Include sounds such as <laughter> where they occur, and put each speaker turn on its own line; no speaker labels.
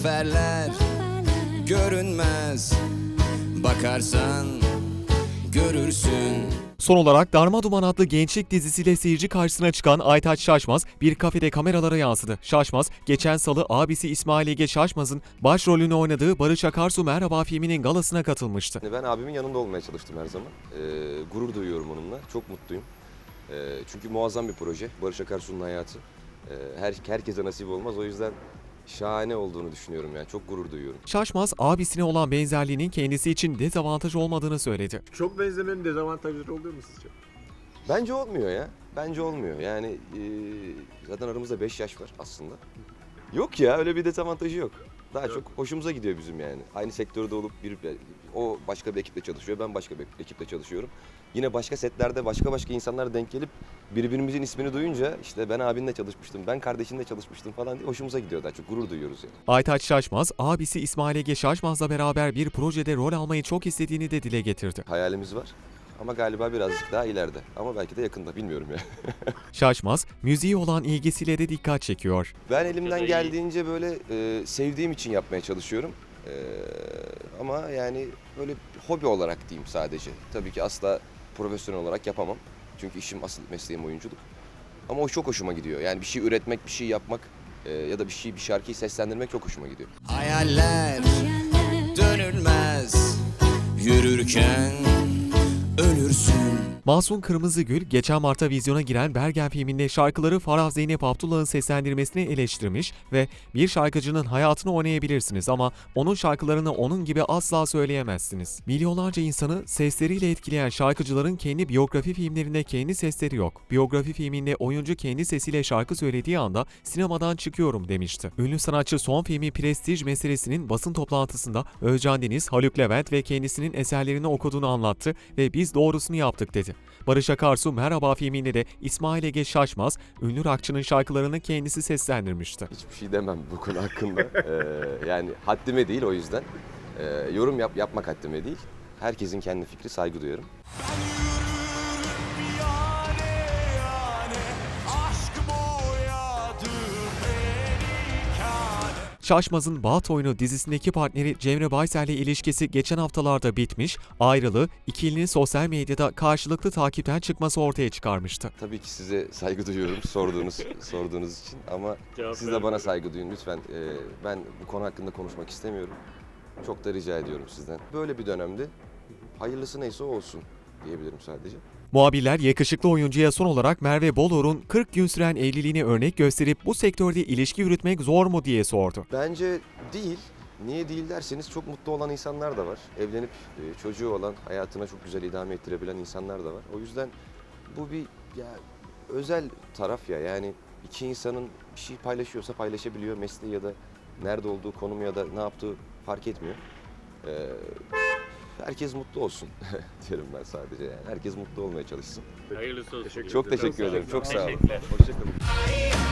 Zaferler görünmez Bakarsan görürsün
Son olarak Darma Duman adlı gençlik dizisiyle seyirci karşısına çıkan Aytaç Şaşmaz bir kafede kameralara yansıdı. Şaşmaz, geçen salı abisi İsmail Ege Şaşmaz'ın başrolünü oynadığı Barış Akarsu Merhaba filminin galasına katılmıştı.
Ben abimin yanında olmaya çalıştım her zaman. Ee, gurur duyuyorum onunla. Çok mutluyum. Ee, çünkü muazzam bir proje. Barış Akarsu'nun hayatı. Ee, her, herkese nasip olmaz. O yüzden şahane olduğunu düşünüyorum yani. Çok gurur duyuyorum.
Şaşmaz, abisine olan benzerliğinin kendisi için dezavantaj olmadığını söyledi.
Çok benzemenin dezavantajları oluyor mu sizce?
Bence olmuyor ya. Bence olmuyor. Yani e, zaten aramızda 5 yaş var aslında. Yok ya öyle bir dezavantajı yok. Daha
Yok.
çok hoşumuza gidiyor bizim yani. Aynı sektörde olup bir o başka bir ekiple çalışıyor, ben başka bir ekiple çalışıyorum. Yine başka setlerde başka başka insanlar denk gelip birbirimizin ismini duyunca işte ben abinle çalışmıştım, ben kardeşinle çalışmıştım falan diye hoşumuza gidiyor daha çok gurur duyuyoruz yani.
Aytaç Şaşmaz, abisi İsmail Ege Şaşmaz'la beraber bir projede rol almayı çok istediğini de dile getirdi.
Hayalimiz var ama galiba birazcık daha ileride ama belki de yakında bilmiyorum ya. <laughs>
Şaşmaz, müziğe olan ilgisiyle de dikkat çekiyor.
Ben elimden geldiğince böyle e, sevdiğim için yapmaya çalışıyorum. E, ama yani böyle hobi olarak diyeyim sadece. Tabii ki asla profesyonel olarak yapamam. Çünkü işim asıl mesleğim oyunculuk. Ama o çok hoşuma gidiyor. Yani bir şey üretmek, bir şey yapmak e, ya da bir şey bir şarkıyı seslendirmek çok hoşuma gidiyor.
Hayaller dönülmez Yürürken
Mahsun Kırmızıgül, geçen Mart'ta vizyona giren Bergen filminde şarkıları Farah Zeynep Abdullah'ın seslendirmesini eleştirmiş ve bir şarkıcının hayatını oynayabilirsiniz ama onun şarkılarını onun gibi asla söyleyemezsiniz. Milyonlarca insanı sesleriyle etkileyen şarkıcıların kendi biyografi filmlerinde kendi sesleri yok. Biyografi filminde oyuncu kendi sesiyle şarkı söylediği anda sinemadan çıkıyorum demişti. Ünlü sanatçı son filmi Prestij meselesinin basın toplantısında Özcan Deniz, Haluk Levent ve kendisinin eserlerini okuduğunu anlattı ve biz doğrusunu yaptık dedi. Barış Akarsu Merhaba filminde de İsmail Ege Şaşmaz, ünlü rockçının şarkılarını kendisi seslendirmişti.
Hiçbir şey demem bu konu hakkında. <laughs> E, yani haddime değil o yüzden. E, yorum yap, yapmak haddime değil. Herkesin kendi fikri saygı duyarım.
Şaşmaz'ın Baht Oyunu dizisindeki partneri Cemre Baysel'le ilişkisi geçen haftalarda bitmiş, ayrılığı ikilinin sosyal medyada karşılıklı takipten çıkması ortaya çıkarmıştı.
Tabii ki size saygı duyuyorum sorduğunuz <laughs> sorduğunuz için ama
Cevap
siz de bana saygı duyun lütfen. Ee, ben bu konu hakkında konuşmak istemiyorum. Çok da rica ediyorum sizden. Böyle bir dönemde hayırlısı neyse o olsun diyebilirim sadece.
Muhabirler yakışıklı oyuncuya son olarak Merve Bolur'un 40 gün süren evliliğini örnek gösterip bu sektörde ilişki yürütmek zor mu diye sordu.
Bence değil. Niye değil derseniz çok mutlu olan insanlar da var. Evlenip e, çocuğu olan, hayatına çok güzel idame ettirebilen insanlar da var. O yüzden bu bir ya özel taraf ya. Yani iki insanın bir şey paylaşıyorsa paylaşabiliyor. Mesleği ya da nerede olduğu, konumu ya da ne yaptığı fark etmiyor. Ee, herkes mutlu olsun <laughs> diyorum ben sadece yani. Herkes mutlu olmaya çalışsın.
Hayırlısı olsun.
Çok teşekkür ederim. Çok sağ olun. Hoşçakalın.